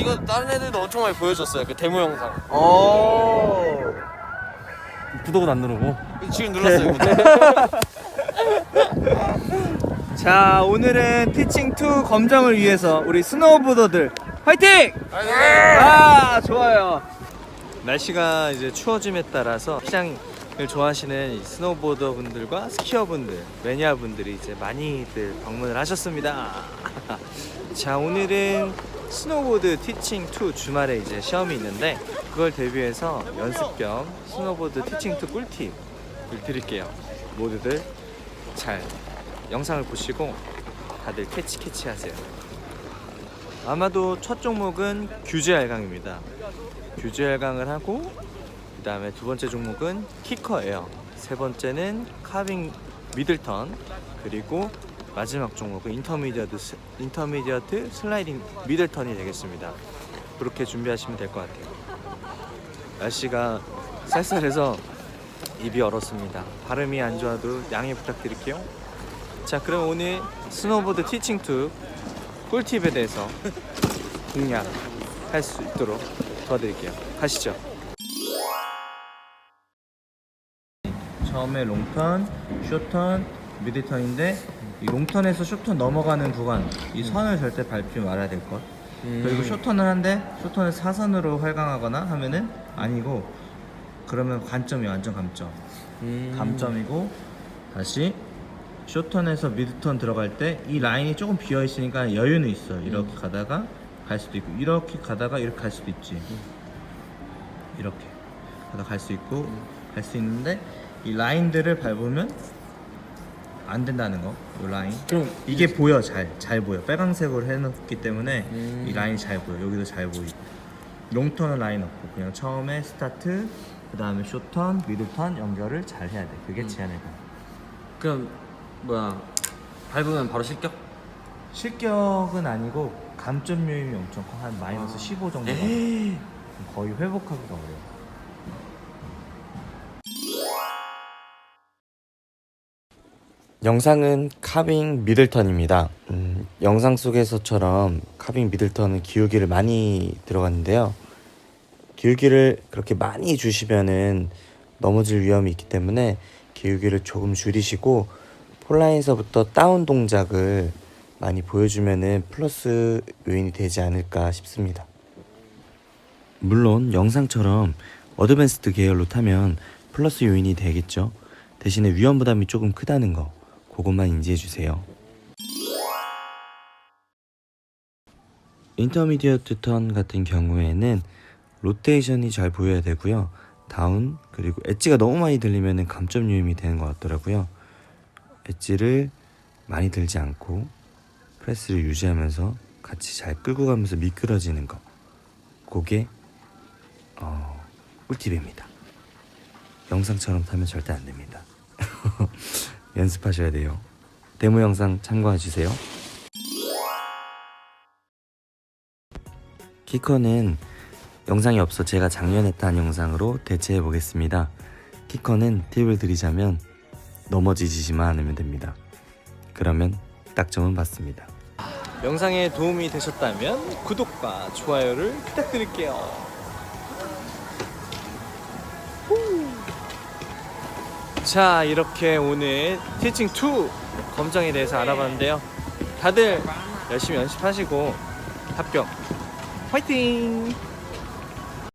이거 다른 애들도 엄청 많이 보여줬어요. 그 데모 영상. 어. 구독은 안 누르고. 지금 눌렀어요. 자 오늘은 티칭2 검정을 위해서 우리 스노우보더들 화이팅! 아 좋아요 날씨가 이제 추워짐에 따라서 피장을 좋아하시는 이 스노우보더 분들과 스키어 분들, 매니아 분들이 이제 많이들 방문을 하셨습니다. 자 오늘은 스노보드 티칭 2 주말에 이제 시험이 있는데 그걸 대비해서 연습 겸 스노보드 티칭 2 꿀팁을 드릴게요. 모두들 잘 영상을 보시고 다들 캐치 캐치 하세요. 아마도 첫 종목은 규제 알강입니다. 규제 알강을 하고 그 다음에 두 번째 종목은 키커예요. 세 번째는 카빙 미들턴 그리고 마지막 종목은 인터미디어트 스- 인터미디어트 슬라이딩 미들턴이 되겠습니다. 그렇게 준비하시면 될 것 같아요. 날씨가 쌀쌀해서 입이 얼었습니다. 발음이 안 좋아도 양해 부탁드릴게요. 자, 그럼 오늘 스노보드 티칭2 꿀팁에 대해서 공략할 수 있도록 도와드릴게요. 가시죠. 처음에 롱턴, 쇼턴, 미드턴인데 이 롱턴에서 쇼턴 넘어가는 구간 이 선을 절대 밟지 말아야 될 것. 그리고 쇼턴을 한데 쇼턴을 사선으로 활강하거나 하면은 아니고 그러면 관점이 완전 감점. 감점이고 다시 쇼턴에서 미드턴 들어갈 때 이 라인이 조금 비어 있으니까 여유는 있어. 이렇게 가다가 갈 수도 있고 이렇게 가다가 이렇게 갈 수도 있지. 이렇게 가다 갈 수 있고 갈수 있는데 이 라인들을 밟으면 안 된다는 거. 이 라인. 그럼 이게 보여 잘 잘 보여. 빨강색으로 해놓기 때문에 음. 이 라인이 잘 보여. 여기도 잘 보이고. 롱턴은 라인 없고 그냥 처음에 스타트 그 다음에 쇼턴, 미들턴 연결을 잘 해야 돼. 그게 제한의 강. 그럼 뭐야 밟으면 바로 실격? 실격은 아니고 감점 요인이 엄청 커. 한 마이너스 15 정도. 에이. 거의 회복하기가 어려워. 영상은 카빙 미들턴입니다. 음, 영상 속에서처럼 카빙 미들턴은 기울기를 많이 들어갔는데요. 기울기를 그렇게 많이 주시면은 넘어질 위험이 있기 때문에 기울기를 조금 줄이시고 폴라인서부터 다운 동작을 많이 보여주면은 플러스 요인이 되지 않을까 싶습니다. 물론 영상처럼 어드밴스드 계열로 타면 플러스 요인이 되겠죠. 대신에 위험 부담이 조금 크다는 거 그것만 인지해 주세요. 인터미디어트 턴 같은 경우에는 로테이션이 잘 보여야 되고요. 다운 그리고 엣지가 너무 많이 들리면 감점 요인이 되는 것 같더라고요. 엣지를 많이 들지 않고 프레스를 유지하면서 같이 잘 끌고 가면서 미끄러지는 거 그게 어, 꿀팁입니다. 영상처럼 타면 절대 안 됩니다. 연습하셔야 돼요. 데모 영상 참고해 주세요. 키커는 영상이 없어 제가 작년에 탄 영상으로 대체해 보겠습니다. 키커는 팁을 드리자면 넘어지지만 않으면 됩니다. 그러면 딱점은 받습니다. 영상에 도움이 되셨다면 구독과 좋아요를 부탁드릴게요. 자, 이렇게 오늘 티칭 2 검정에 대해서 알아봤는데요. 다들 열심히 연습하시고 합격 화이팅!